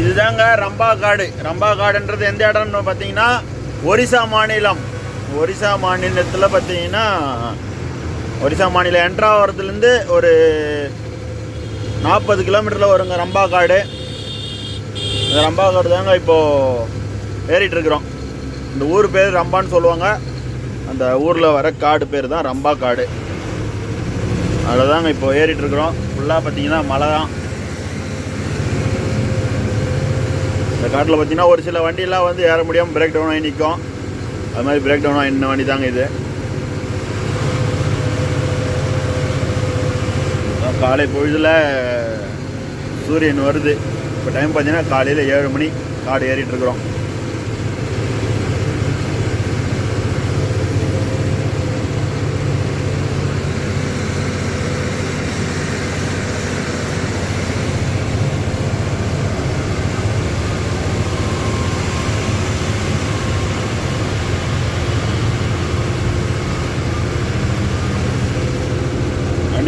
இதுதாங்க ரம்பா காடு. ரம்பா காடுன்றது எந்த இடம்னு பார்த்தீங்கன்னா ஒரிசா மாநிலம். ஒரிசா மாநிலத்தில் பார்த்தீங்கன்னா ஒரிசா மாநிலம் என்ட்ராவரத்துலேருந்து ஒரு நாற்பது கிலோமீட்டரில் வருங்க ரம்பா காடு. இந்த ரம்பா காடு தாங்க இப்போது ஏறிட்டுருக்குறோம் இந்த ஊர் பேர் ரம்பான்னு சொல்லுவாங்க. அந்த ஊரில் வர காடு பேர் தான் ரம்பா காடு. அதில் தாங்க இப்போ ஏறிட்டுருக்குறோம் ஃபுல்லாக பார்த்தீங்கன்னா மழை தான். இந்த காட்டில் பார்த்தீங்கன்னா ஒரு சில வண்டியெல்லாம் வந்து ஏற முடியாமல் பிரேக் டவுன் ஆகி நிற்கும் அது மாதிரி பிரேக் டவுன் ஆகி வண்டி தாங்க இது. காலை பொழுதில் சூரியன் வருது. இப்போ டைம் பார்த்தீங்கன்னா காலையில் ஏழு மணி காடு ஏறிட்டு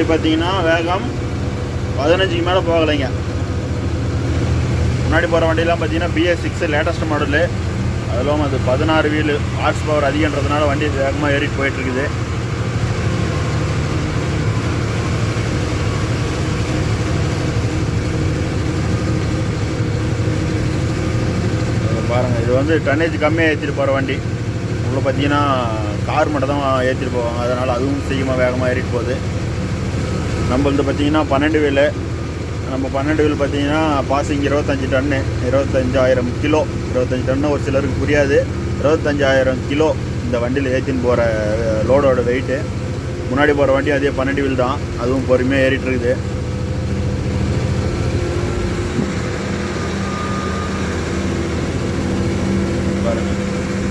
வண்டி பார்த்தீங்கன்னா வேகம் பதினஞ்சுக்கு மேலே போகலைங்க. முன்னாடி போகிற வண்டியெலாம் பார்த்தீங்கன்னா பிஎஸ் சிக்ஸு லேட்டஸ்ட் மாடலு அதிலும் அது பதினாறு வீலு ஹார்ஸ் பவர் அதிகன்றதுனால வண்டி வேகமாக ஏறிட்டு போயிட்டுருக்குது. பாருங்கள் இது வந்து டன்னேஜ் கம்மியாக ஏற்றிட்டு போகிற வண்டி. உள்ளே பார்த்தீங்கன்னா கார் மட்டும் தான் ஏற்றிட்டு போவாங்க. அதனால் அதுவும் சீக்கிரமாக வேகமாக ஏறிட்டு போகுது. நம்மளது பார்த்தீங்கன்னா பன்னெண்டு வீலு. நம்ம பன்னெண்டு வீல் பார்த்தீங்கன்னா பாசிங் இருபத்தஞ்சி டன்னு. இருபத்தஞ்சாயிரம் கிலோ. இருபத்தஞ்சி டன்னு ஒரு சிலருக்கு புரியாது. இருபத்தஞ்சாயிரம் கிலோ இந்த வண்டியில் ஏற்றின்னு போகிற லோடோட வெயிட்டு முன்னாடி போகிற வண்டி அதே பன்னெண்டு வீல் தான். அதுவும் பொறுமையாக ஏறிட்டுருக்குது. பாருங்க.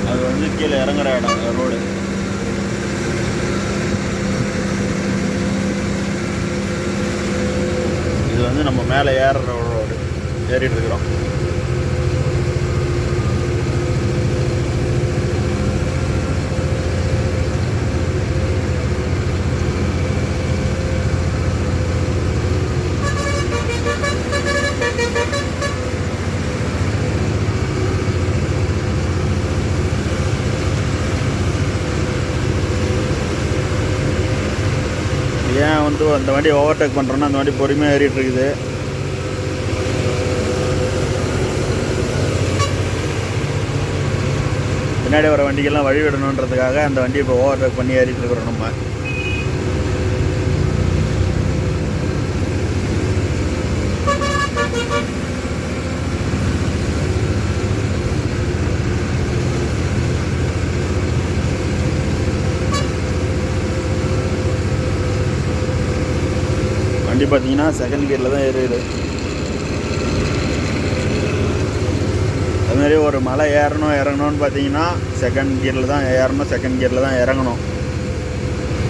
அது வந்து கீழே இறங்குற இடம் ரோடு இது வந்து நம்ம மேலே ஏறுற ஏறிட்டு இருக்கிறோம். அந்த வண்டி ஓவர்டேக் பண்ணுறோன்னா அந்த வண்டி பொறுமையாக ஏறிட்டு இருக்குது. பின்னாடி வர வண்டிக்கெல்லாம் வழி விடணுன்றதுக்காக அந்த வண்டி இப்போ ஓவர்டேக் பண்ணி ஏறிட்டு இருக்கிறோம் நம்ம. வண்டி பார்த்தீங்கன்னா செகண்ட் கியரில் தான் ஏறுது. அதுமாரி ஒரு மலை ஏறணும் இறங்கணும்னு பார்த்தீங்கன்னா செகண்ட் கியரில் தான் ஏறணும் செகண்ட் கியரில் தான் இறங்கணும்.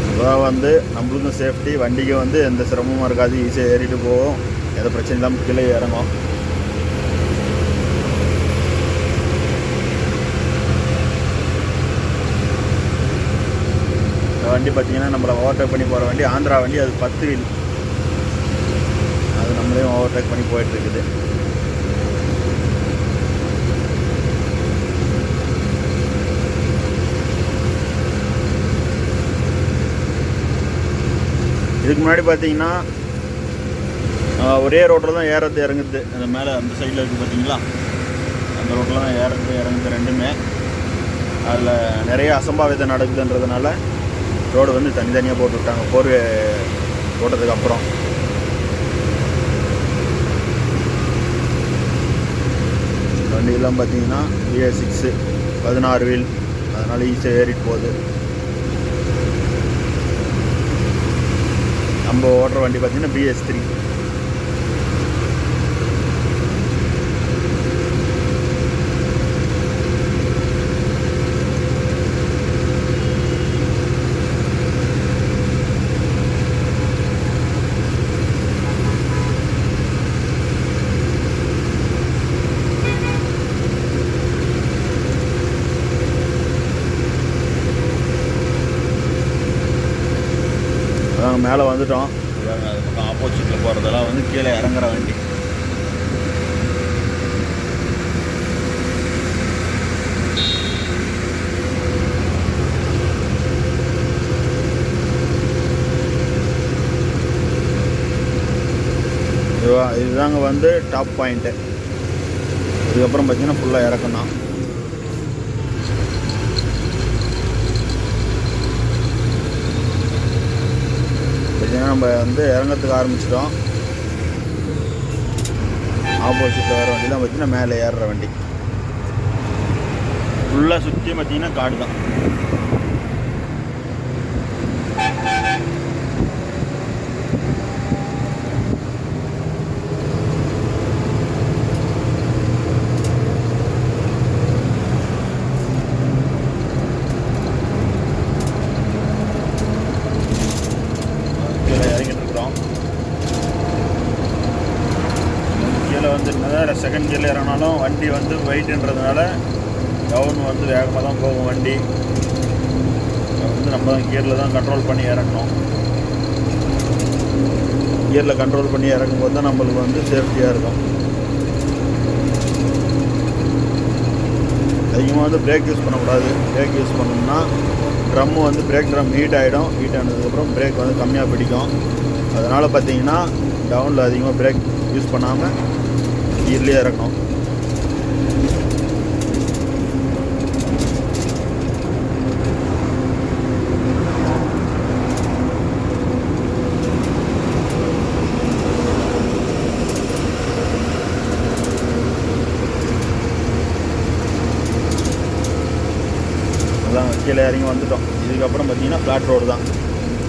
அப்போதான் வந்து நம்மளுக்கும் சேஃப்டி வண்டிக்கு வந்து எந்த சிரமமும் இருக்காது ஈஸியாக ஏறிட்டு போகும் எந்த பிரச்சனை இல்லாமல் கீழே இறங்கும் வண்டி பார்த்தீங்கன்னா நம்மளை ஓவர்டேக் பண்ணி போகிற வண்டி ஆந்திரா வண்டி அது பத்து வீல் அதையும் ஓவர்டேக் பண்ணி போயிட்டுருக்குது. இதுக்கு முன்னாடி பார்த்தீங்கன்னா ஒரே ரோட்டில் தான் ஏறது இறங்குது. அந்த மேலே அந்த சைடில் இருக்குது பார்த்தீங்களா? அந்த ரோட்டில் தான் ஏறது இறங்குது ரெண்டுமே. அதில் நிறைய அசம்பாவிதம் நடக்குதுன்றதுனால ரோடு வந்து தனித்தனியாக போட்டு விட்டாங்க. போர்வே போட்டதுக்கு அப்புறம். வண்டியெல்லாம் பார்த்தீங்கன்னா விஏ சிக்ஸு பதினாறு வீல் அதனால் ஈஸியாக ஏறிட்டு போகுது. நம்ம ஓடுற வண்டி பார்த்தீங்கன்னா பிஎஸ் த்ரீ மேலே வந்துட்டோம். அது பக்கம் ஆப்போசிட்டில் போகிறதெல்லாம் வந்து கீழே இறங்குற வண்டி. இதுதாங்க வந்து டாப் பாயிண்ட்டு இதுக்கப்புறம் பார்த்தீங்கன்னா ஃபுல்லாக இறக்கணும் நம்ம வந்து இறங்கிறதுக்கு ஆரம்பிச்சிட்டோம். ஆப்போசிட்டில் வர வண்டி தான் பார்த்தீங்கன்னா மேலே ஏறுற வண்டி. ஃபுல்லாக சுற்றி பார்த்தீங்கன்னா காடு தான் கீழே இறங்கிட்டு இருக்கிறோம் கீழே வந்து என்னதான் செகண்ட் கியரில் இறங்கினாலும் வண்டி வந்து வெயிட்டுன்றதுனால டவுன் வந்து வேகமாக தான் போகும் வண்டி. வந்து நம்ம தான் கியரில் தான் கண்ட்ரோல் பண்ணி இறங்கணும். கியரில் கண்ட்ரோல் பண்ணி இறங்கும்போது தான் நம்மளுக்கு வந்து சேஃப்டியாக இருக்கும். அதிகமாக வந்து பிரேக் யூஸ் பண்ணக்கூடாது. பிரேக் யூஸ் பண்ணோம்னா ட்ரம்மு வந்து பிரேக் ட்ரம் ஹீட் ஆகிடும் ஹீட் ஆனதுக்கப்புறம் பிரேக் வந்து கம்மியாக பிடிக்கும். அதனால் பார்த்தீங்கன்னா டவுனில் அதிகமாக பிரேக் யூஸ் பண்ணாமல் கீர்லேயே இறக்கணும். அதான் கீழே இறங்கி வந்துட்டோம். இதுக்கப்புறம் பார்த்தீங்கன்னா ஃப்ளாட் ரோடு தான்.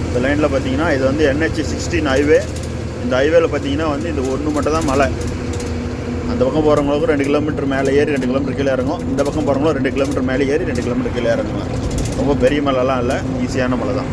இந்த லைனில் பார்த்தீங்கன்னா இது வந்து என்ஹெச் சிக்ஸ்டீன் ஹைவே இந்த ஹைவேல பார்த்தீங்கன்னா வந்து இந்த ஒன்று மட்டும் தான் மலை. அந்த பக்கம் போகிறவங்களுக்கும் ரெண்டு கிலோமீட்டர் மேலே ஏறி ரெண்டு கிலோமீட்டர் கீழே இறங்கும். இந்த பக்கம் போகிறவங்களும் ரெண்டு கிலோமீட்டர் மேலே ஏறி ரெண்டு கிலோமீட்டர் கீழே இறங்குவேன் ரொம்ப பெரிய மலைலாம் இல்லை ஈஸியான மலை தான்